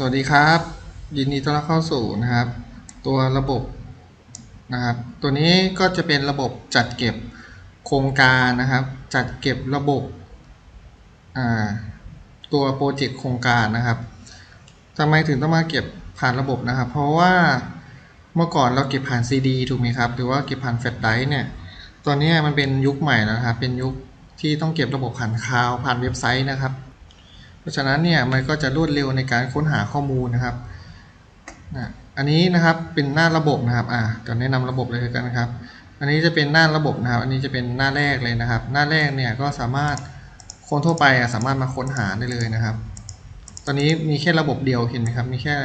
สวัสดีครับ ยินดีต้อนรับเข้าสู่นะครับ ตัวระบบนะครับ ตัวนี้ก็จะเป็นระบบจัดเก็บโครงการนะครับ จัดเก็บระบบตัวโปรเจกต์โครงการนะครับทำไมถึงต้องมาเก็บผ่านระบบนะครับ เพราะว่าเมื่อก่อนเราเก็บผ่าน CD ถูกไหมครับ หรือว่าเก็บผ่านแฟลชไดร์เนี่ยตอนนี้มันเป็นยุคใหม่แล้วนะครับ เป็นยุคที่ต้องเก็บระบบผ่านคลาวผ่านเว็บไซต์นะครับ ราะฉะนั้นเนี่ยมันก็จะรวดเร็วในการค้นหาข้อมูลนะครับนะอันนี้นะครับเป็นหน้าระบบนะครับอ่าเดี๋ยวแนะนำระบบเลยกันนะครับ อันนี้จะเป็นหน้าระบบนะครับ อันนี้จะเป็นหน้าแรกเลยนะครับ หน้าแรกเนี่ยก็สามารถคนทั่วไปอะสามารถมาค้นหาได้เลยนะครับ ตอนนี้มีแค่ระบบเดียวเห็นไหมครับ มีแค่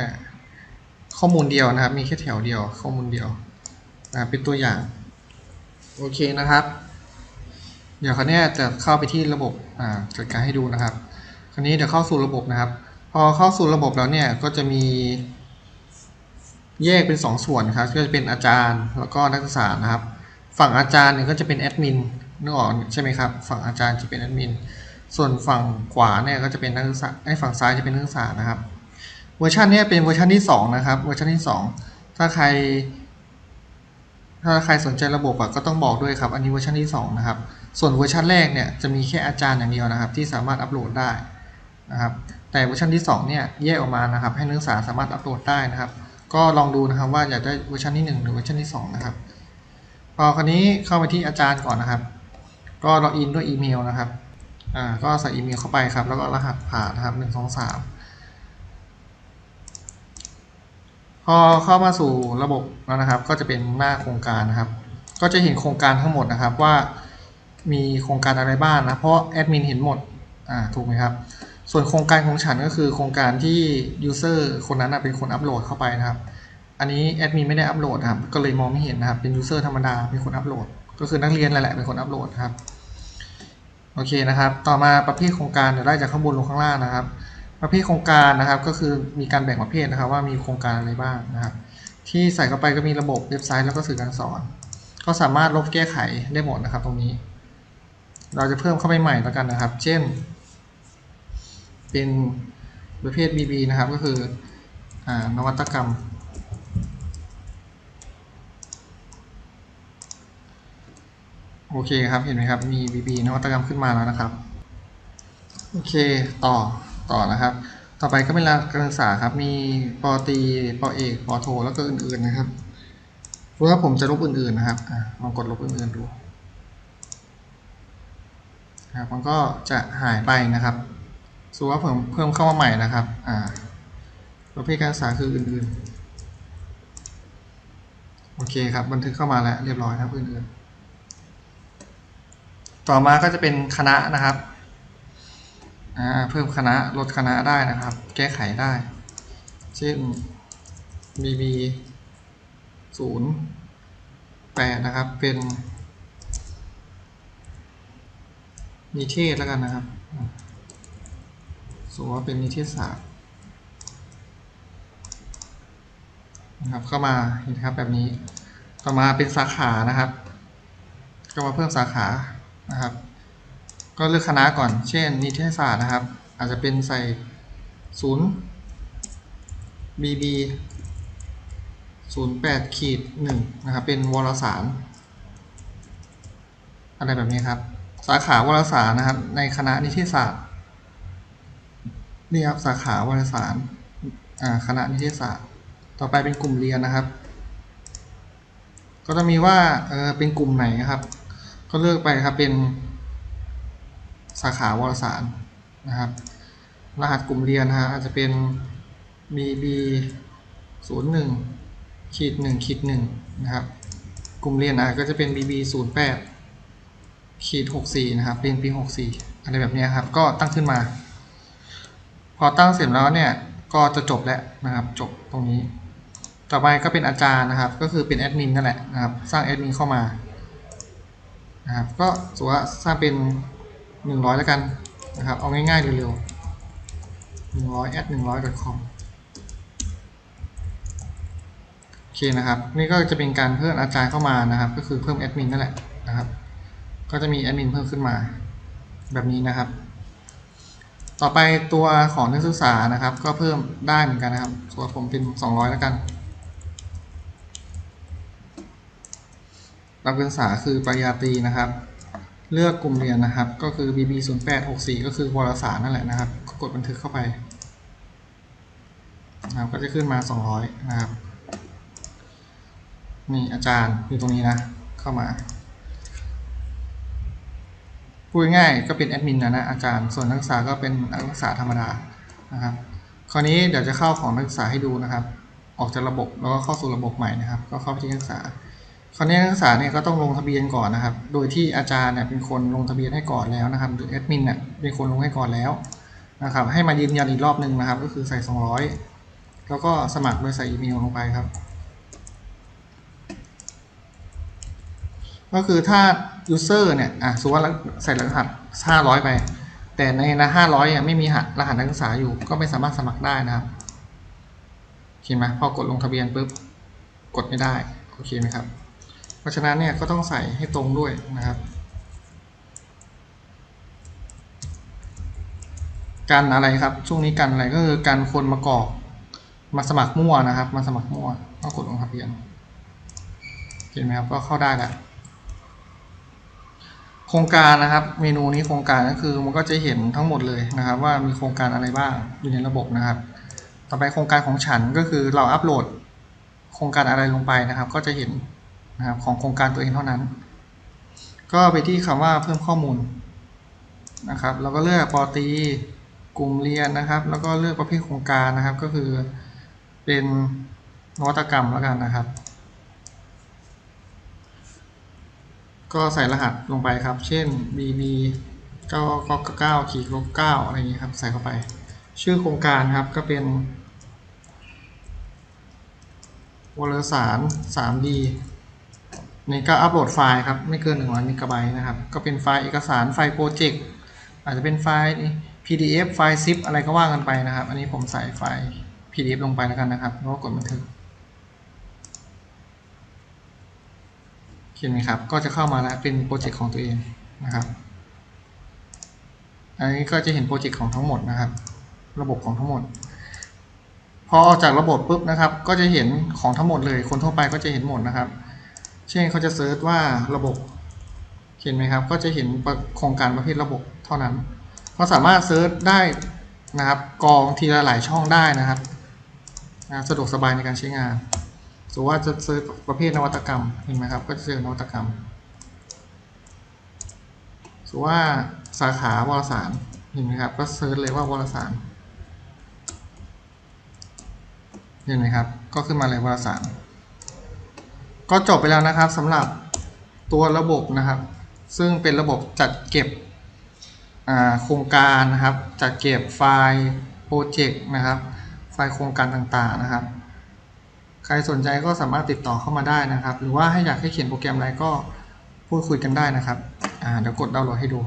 ข้อมูลเดียวนะครับ มีแค่แถวเดียว ข้อมูลเดียวนะเป็นตัวอย่าง โอเคนะครับ เดี๋ยวคราวนี้จะเข้าไปที่ระบบอ่าจัดการให้ดูนะครับ คราวนี้เดี๋ยวเข้าสู่ระบบนะครับ พอเข้าสู่ระบบแล้วเนี่ยก็จะมีแยกเป็น2ส่วนครับ ก็จะเป็นอาจารย์แล้วก็นักศึกษานะครับ ฝั่งอาจารย์เนี่ยก็จะเป็นแอดมินนึกออกใช่ไหมครับ ฝั่งอาจารย์จะเป็นแอดมิน ส่วนฝั่งขวาเนี่ยก็จะเป็นนักศึกษาไอ้ฝั่งซ้ายจะเป็นนักศึกษานะครับ เวอร์ชันนี้เป็นเวอร์ชันที่ 2 นะครับ เวอร์ชันที่ 2 ถ้าใคร ถ้าใครสนใจระบบอะก็ต้องบอกด้วยครับ อันนี้เวอร์ชันที่ 2 นะครับ ส่วนเวอร์ชันแรกเนี่ยจะมีแค่อาจารย์อย่างเดียวนะครับ ที่สามารถอัปโหลดได้ นะครับแต่เวอร์ชันที่ 2 เนี่ยแยกออกมานะครับให้นักศึกษาสามารถอัปโหลดได้นะครับ ก็ลองดูนะครับว่าอยากได้เวอร์ชันที่ 1 หรือเวอร์ชันที่ 2 นะครับ พอคราวนี้เข้าไปที่อาจารย์ก่อนนะครับ ก็ล็อกอินด้วยอีเมลนะครับอ่าก็ใส่อีเมลเข้าไปครับ แล้วก็รหัสผ่านนะครับ1 2 3พอเข้ามาสู่ระบบแล้วนะครับ ก็จะเป็นหน้าโครงการนะครับ ก็จะเห็นโครงการทั้งหมดนะครับว่ามีโครงการอะไรบ้างนะ เพราะแอดมินเห็นหมดอ่าถูกไหมครับ ส่วนโครงการของฉันก็คือโครงการที่ยูเซอร์คนนั้นเป็นคนอัปโหลดเข้าไปนะครับ อันนี้แอดมินไม่ได้อัปโหลดครับ ก็เลยมองไม่เห็นนะครับ เป็นยูเซอร์ธรรมดาเป็นคนอัปโหลด ก็คือนักเรียนนั่นแหละเป็นคนอัปโหลดครับ โอเคนะครับ ต่อมาประเภทโครงการเดี๋ยวไล่จากข้างบนลงข้างล่างนะครับ ประเภทโครงการนะครับ ก็คือมีการแบ่งประเภทนะครับ ว่ามีโครงการอะไรบ้างนะครับ ที่ใส่เข้าไปก็มีระบบเว็บไซต์แล้วก็สื่อการสอน ก็สามารถลบแก้ไขได้หมดนะครับ ตรงนี้ เราจะเพิ่มเข้าไปใหม่แล้วกันนะครับ เช่น เป็นประเภท BB นะครับ ก็คืออนวัตกรรม โอเคครับ เห็นไหมครับ มี BB นวัตกรรมขึ้นมาแล้วนะครับ โอเค ต่อ ต่อนะครับ ต่อไปก็เป็นการศึกษาครับ มีปอตีปอเอกปอโท แล้วก็อื่นๆนะครับเพราะว่าผมจะลบอื่นๆนะครับอลองกดลบอื่นๆดูครับมันก็จะหายไปนะครับ สมมติว่าผมเพิ่มเข้ามาใหม่นะครับอ่าประเภทการศึกษาคืออื่นๆ โอเคครับ บันทึกเข้ามาแล้วเรียบร้อยครับอื่นๆ ต่อมาก็จะเป็นคณะนะครับอ่าเพิ่มคณะลดคณะได้นะครับ แก้ไขได้ เช่น bb ศูนย์แปดนะครับ เป็นนิเทศแล้วกันนะครับ สมมติว่าเป็นนิเทศศาสตร์นะครับ เข้ามาเห็นครับแบบนี้ต่อมาเป็นสาขานะครับ ก็มาเพิ่มสาขานะครับ ก็เลือกคณะก่อน เช่น นิเทศศาสตร์นะครับ อาจจะเป็นใส่ศูนย์ BB ศูนย์แปดขีดหนึ่งนะครับ เป็นวารสาร อะไรแบบนี้ครับ สาขาวารสารนะครับ ในคณะนิเทศศาสตร์ นี่ครับสาขาวารสารคณะนิเทศศาสตร์ ต่อไปเป็นกลุ่มเรียนนะครับ ก็จะมีว่าเออเป็นกลุ่มไหนนะครับ ก็เลือกไปครับเป็นสาขาวารสารนะครับ รหัสกลุ่มเรียนนะฮะอาจจะเป็น bb ศูนย์หนึ่งขีดหนึ่งขีดหนึ่งนะครับ กลุ่มเรียนอะก็จะเป็น bb ศูนย์แปดขีดหกสี่นะครับเป็นปีหกสี่อะไรแบบนี้ครับ ก็ตั้งขึ้นมา พอตั้งเสร็จแล้วเนี่ยก็จะจบแล้วนะครับ จบตรงนี้ ต่อไปก็เป็นอาจารย์นะครับ ก็คือเป็นแอดมินนั่นแหละนะครับ สร้างแอดมินเข้ามานะครับ ก็สว่าสร้างเป็นหนึ่งร้อยแล้วกันนะครับ เอาง่ายๆเร็วๆหนึ่งร้อยแอดหนึ่งร้อย com โอเคนะครับ นี่ก็จะเป็นการเพิ่มอาจารย์เข้ามานะครับ ก็คือเพิ่มแอดมินนั่นแหละนะครับ ก็จะมีแอดมินเพิ่มขึ้นมาแบบนี้นะครับ ต่อไปตัวของนักศึกษานะครับ ก็เพิ่มได้เหมือนกันนะครับตัวผมเป็น 200 แล้วกันนักศึกษาคือปริญญาตรีนะครับ เลือกกลุ่มเรียนนะครับ ก็คือ BB 0 8 6 4ก็คือวารสารนั่นแหละนะครับก็กดบันทึกเข้าไปนะครับก็จะขึ้นมา 200 นะครับ นี่อาจารย์อยู่ตรงนี้นะ เข้ามา พูดง่ายก็เป็นแอดมินนะนะอาจารย์ส่วนนักศึกษาก็เป็นนักศึกษาธรรมดานะครับคราวนี้เดี๋ยวจะเข้าของนักศึกษาให้ดูนะครับ ออกจากระบบแล้วก็เข้าสู่ระบบใหม่นะครับ ก็เข้าไปที่นักศึกษาคราวนี้นักศึกษาเนี่ยก็ต้องลงทะเบียนก่อนนะครับ โดยที่อาจารย์เนี่ยเป็นคนลงทะเบียนให้ก่อนแล้วนะครับ หรือแอดมินเนี่ยเป็นคนลงให้ก่อนแล้วนะครับให้มายืนยันอีกรอบหนึ่งนะครับ ก็คือใส่ 200 แล้วก็สมัครโดยใส่อีเมลลงไปครับ ก็คือถ้า user เนี่ยอะสมมติว่าใส่รหัส 500 ไป แต่ในนะ500อะไม่มีหัสรหัสนักศึกษาอยู่ ก็ไม่สามารถสมัครได้นะครับโอเคไหมพอกดลงทะเบียนปุ๊บกดไม่ได้โอเคไหมครับ เพราะฉะนั้นเนี่ยก็ต้องใส่ให้ตรงด้วยนะครับกันอะไรครับ ช่วงนี้กันอะไรก็คือการคนมากรอกมาสมัครมั่วนะครับ มาสมัครมั่วก็กดลงทะเบียนเห็นไหมครับก็เข้าได้แล้ว ครงการนะครับเมนูนี้โครงการก็คือมันก็จะเห็นทั้งหมดเลยนะครับ ว่ามีโครงการอะไรบ้างอยู่ในระบบนะครับ ต่อไปโครงการของฉันก็คือเราอัปโหลดโครงการอะไรลงไปนะครับ ก็จะเห็นนะครับของโครงการตัวเองเท่านั้น ก็ไปที่คำว่าเพิ่มข้อมูลนะครับเราก็เลือกปอตีกลุ่มเรียนนะครับ แล้วก็เลือกประเภทโครงการนะครับ ก็คือเป็นนวัตกรรมแล้วกันนะครับ ก็ใส่รหัสลงไปครับ เช่น bb 9 9ขีด9อะไรอย่างนี้ครับ ใส่เข้าไป ชื่อโครงการครับก็เป็นวารสาร 3D นี่ก็อัปโหลดไฟล์ครับ ไม่เกิน 100 เมกะไบต์นะครับ ก็เป็นไฟล์เอกสารไฟล์โปรเจกต์อาจจะเป็นไฟล์ PDF ไฟล์ zip อะไรก็ว่ากันไปนะครับ อันนี้ผมใส่ไฟล์ PDF ลงไปแล้วกันนะครับแล้วก็กดบันทึก ห็นไหมครับ ก็จะเข้ามาแล้วเป็นโปรเจกต์ของตัวเองนะครับ อันนี้ก็จะเห็นโปรเจกต์ของทั้งหมดนะครับ ระบบของทั้งหมด พอออกจากระบบปุ๊บนะครับ ก็จะเห็นของทั้งหมดเลย คนทั่วไปก็จะเห็นหมดนะครับ เช่นเขาจะเซิร์ชว่าระบบ เห็นไหมครับ ก็จะเห็นโครงการประเภทระบบเท่านั้น ก็สามารถเซิร์ชได้นะครับ กองทีละหลายช่องได้นะครับนะสะดวกสบายในการใช้งาน สมมติว่าจะเซิร์ชประเภทนวัตกรรมเห็นไหมครับ ก็จะเจอนวัตกรรมสมมติว่าสาขาวารสารเห็นไหมครับ ก็เซิร์ชเลยว่าวารสารเห็นไหมครับ ก็ขึ้นมาเลยวารสาร ก็จบไปแล้วนะครับสำหรับตัวระบบนะครับ ซึ่งเป็นระบบจัดเก็บโครงการนะครับ จัดเก็บไฟล์โปรเจกต์นะครับ ไฟล์โครงการต่างๆนะครับ ใครสนใจก็สามารถติดต่อเข้ามาได้นะครับ หรือว่าให้อยากให้เขียนโปรแกรมอะไรก็พูดคุยกันได้นะครับ อ่าเดี๋ยวกดดาวน์โหลดให้ดู